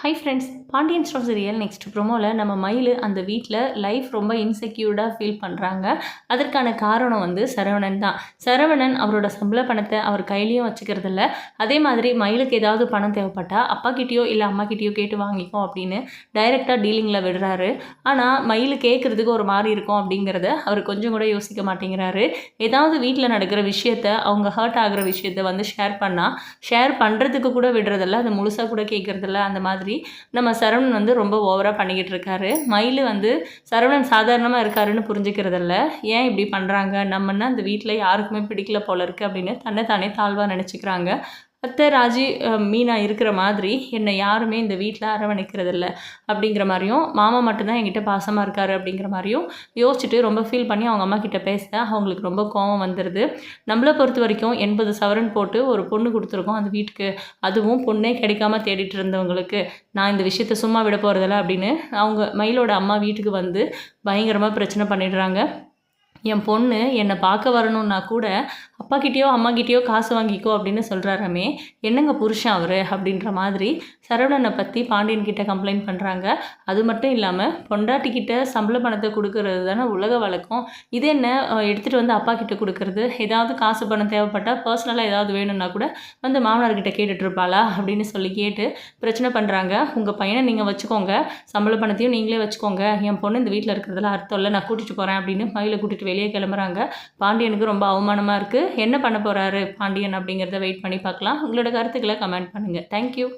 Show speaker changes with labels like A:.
A: Hi friends Pandian store serial next ப்ரோமோவில் நம்ம மயில் அந்த வீட்டில் லைஃப் ரொம்ப இன்செக்யூர்டாக ஃபீல் பண்ணுறாங்க அதற்கான காரணம் வந்து சரவணன் தான். சரவணன் அவரோட சம்பள பணத்தை அவர் கையிலையும் வச்சுக்கிறதில்ல. அதே மாதிரி மயிலுக்கு ஏதாவது பணம் தேவைப்பட்டால் அப்பா கிட்டேயோ இல்லை அம்மா கிட்டேயோ கேட்டு வாங்கிக்கும் அப்படின்னு டைரெக்டாக டீலிங்கில் விடுறாரு. ஆனால் மயில் கேட்குறதுக்கு ஒரு மாதிரி இருக்கும் அப்படிங்கிறத அவர் கொஞ்சம் கூட யோசிக்க மாட்டேங்கிறாரு. ஏதாவது வீட்டில் நடக்கிற விஷயத்த அவங்க ஹர்ட் ஆகிற விஷயத்த வந்து ஷேர் பண்ணால் ஷேர் பண்ணுறதுக்கு கூட விடுறதில்ல அது முழுசாக கூட கேட்குறதில்ல அந்த மாதிரி நம்ம சரவணன் வந்து ரொம்ப ஓவராக பண்ணிக்கிட்டு இருக்காரு. மயில் வந்து சரவணன் சாதாரணமாக இருக்காருன்னு புரிஞ்சுக்கிறதில்ல. ஏன் இப்படி பண்ணுறாங்க நம்மன்னா அந்த வீட்டில் யாருக்குமே பிடிக்கல போல இருக்குது அப்படின்னு தன்னை தானே தாழ்வாக நினச்சிக்கிறாங்க. அத்தை ராஜி மீனா இருக்கிற மாதிரி என்னை யாருமே இந்த வீட்டில் அரவணைக்கிறதில்ல அப்படிங்கிற மாதிரியும் மாமா மட்டும்தான் என்கிட்ட பாசமாக இருக்காரு அப்படிங்கிற மாதிரியும் யோசிச்சுட்டு ரொம்ப ஃபீல் பண்ணி அவங்க அம்மா கிட்ட பேச அவங்களுக்கு ரொம்ப கோவம் வந்துடுது நம்மளை பொறுத்த வரைக்கும் எண்பது சவரன் போட்டு ஒரு பொண்ணு கொடுத்துருக்கோம் அந்த வீட்டுக்கு. அதுவும் பொண்ணே கிடைக்காம தேடிட்டு இருந்தவங்களுக்கு. நான் இந்த விஷயத்த சும்மா விட போகிறதில்ல அப்படின்னு அவங்க மயிலோட அம்மா வீட்டுக்கு வந்து பயங்கரமாக பிரச்சனை பண்ணிடுறாங்க. என் பொண்ணு என்னை பார்க்க வரணுன்னா கூட அப்பாக்கிட்டேயோ அம்மாக்கிட்டேயோ காசு வாங்கிக்கோ அப்படின்னு சொல்கிறாராமே என்னங்க புருஷன் அவர்? அப்படின்ற மாதிரி சரவணனை பற்றி பாண்டியன் கிட்ட கம்ப்ளைண்ட் பண்ணுறாங்க அது மட்டும் இல்லாமல் பொண்டாட்டிக்கிட்ட சம்பள பணத்தை கொடுக்கறது தானே உலக வழக்கம். இது என்ன எடுத்துகிட்டு வந்து அப்பா கிட்ட கொடுக்கறது? ஏதாவது காசு பணம் தேவைப்பட்டால் பர்சனலாக ஏதாவது வேணும்னா கூட வந்து மாமனார்கிட்ட கேட்டுட்ருப்பாளா அப்படின்னு சொல்லி கேட்டு பிரச்சனை பண்ணுறாங்க உங்கள் பையனை நீங்கள் வச்சுக்கோங்க. சம்பள பணத்தையும் நீங்களே வச்சுக்கோங்க. என் பொண்ணு இந்த வீட்டில் இருக்கிறதுல அர்த்தம் இல்லை. நான் கூட்டிகிட்டு போகிறேன் அப்படின்னு மயிலை கூட்டிகிட்டு வெளியே கிளம்புறாங்க. பாண்டியனுக்கு ரொம்ப அவமானமாக இருக்குது என்ன பண்ண போகிறாரு பாண்டியன் அப்படிங்கிறத வெயிட் பண்ணி பார்க்கலாம். உங்களோட கருத்துக்களை கமெண்ட் பண்ணுங்கள் தேங்க்யூ